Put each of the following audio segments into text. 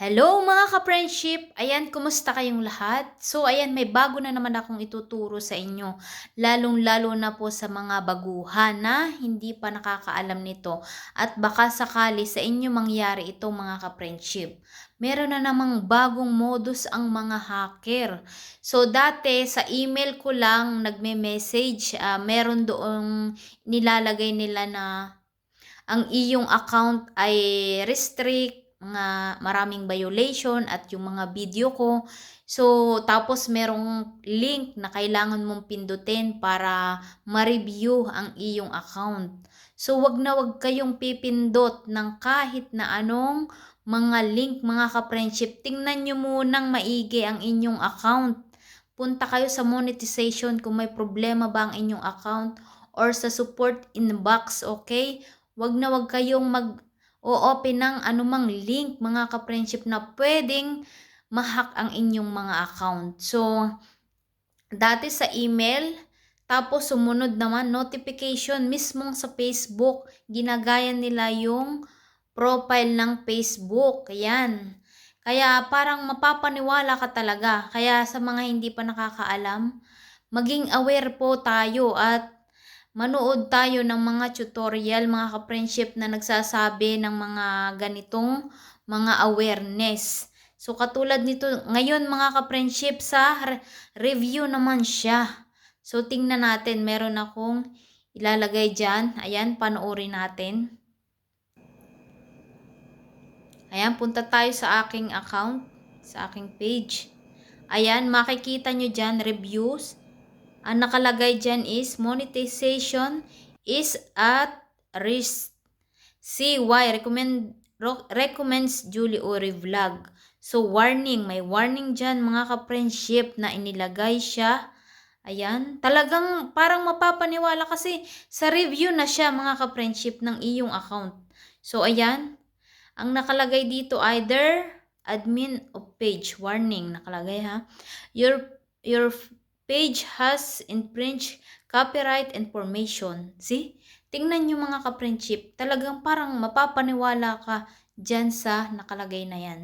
Hello mga ka-friendship! Ayan, kumusta kayong lahat? So ayan, may bago na naman akong ituturo sa inyo. Lalong-lalo na po sa mga baguhan na hindi pa nakakaalam nito. At baka sakali sa inyo mangyari ito mga ka-friendship. Meron na namang bagong modus ang mga hacker. So dati sa email ko lang nagme-message, ah, meron doong nilalagay nila na ang iyong account ay restrict, mga maraming violation at yung mga video ko. So, tapos merong link na kailangan mong pindutin para ma-review ang iyong account. So, wag na wag kayong pipindot ng kahit na anong mga link, mga ka-friendship. Tingnan nyo munang maigi ang inyong account. Punta kayo sa monetization kung may problema ba ang inyong account or sa support inbox, okay? Wag na wag kayong mag o-open ng anumang link mga ka-friendship na pwedeng mahack ang inyong mga account. So, dati sa email, tapos sumunod naman notification mismong sa Facebook, ginagaya nila yung profile ng Facebook. Ayan. Kaya parang mapapaniwala ka talaga. Kaya sa mga hindi pa nakakaalam, maging aware po tayo at manood tayo ng mga tutorial, mga ka-friendship na nagsasabi ng mga ganitong mga awareness. So katulad nito, ngayon mga ka-friendship sa re- review naman siya. So tingnan natin, meron akong ilalagay dyan. Ayan, panoorin natin. Ayan, punta tayo sa aking account, sa aking page. Ayan, makikita nyo dyan, reviews. Ang nakalagay dyan is monetization is at risk. CY recommend, recommends Julie Ori Vlog. So, warning. May warning dyan mga ka-friendship na inilagay siya. Ayan. Talagang parang mapapaniwala kasi sa review na siya mga ka-friendship ng iyong account. So, ayan. Ang nakalagay dito either admin of page warning nakalagay ha. Your your page has infringed copyright information. See? Tingnan nyo mga ka-friendship, talagang parang mapapaniwala ka dyan sa nakalagay na yan.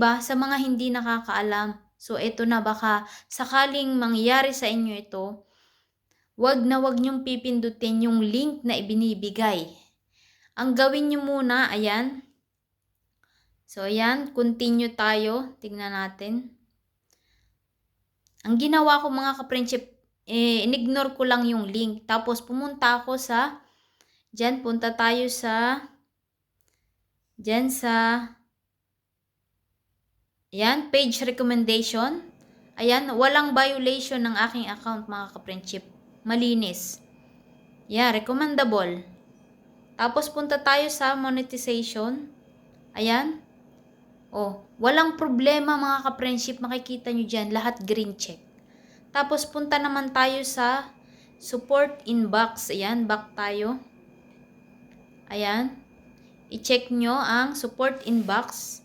ba Sa mga hindi nakakaalam, so ito na baka sakaling mangyari sa inyo ito, wag na wag nyong pipindutin yung link na ibinibigay. Ang gawin nyo muna, ayan, So, ayan, continue tayo. Tingnan natin. Ang ginawa ko mga ka-friendship, eh, in-ignore ko lang yung link. Tapos, pumunta ako sa, dyan, punta tayo sa, dyan sa, ayan, page recommendation. Ayan, walang violation ng aking account mga ka-friendship. Malinis. Yeah, recommendable. Tapos, punta tayo sa monetization. Ayan. Oh, walang problema mga ka-friendship, makikita nyo dyan, lahat green check. Tapos punta naman tayo sa support inbox. Ayan, back tayo. Ayan. I-check nyo ang support inbox.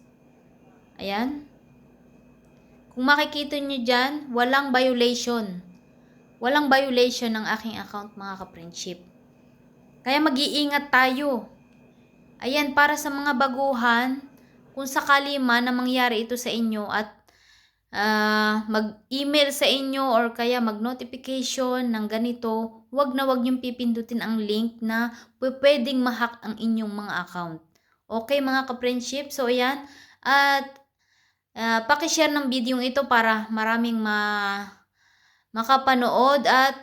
Ayan. Kung makikita nyo dyan, walang violation. Walang violation ng aking account mga ka-friendship. Kaya mag-iingat tayo. Ayan, para sa mga baguhan, kung sakali man na mangyari ito sa inyo at uh, mag-email sa inyo or kaya mag-notification ng ganito, wag na wag niyong pipindutin ang link na pwedeng mahack ang inyong mga account. Okay mga ka-friendship? So ayan. At uh, pakishare ng video ito para maraming ma makapanood at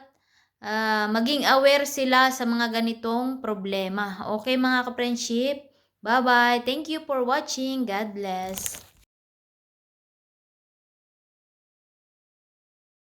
uh, maging aware sila sa mga ganitong problema. Okay mga ka-friendship? Bye-bye. Thank you for watching. God bless.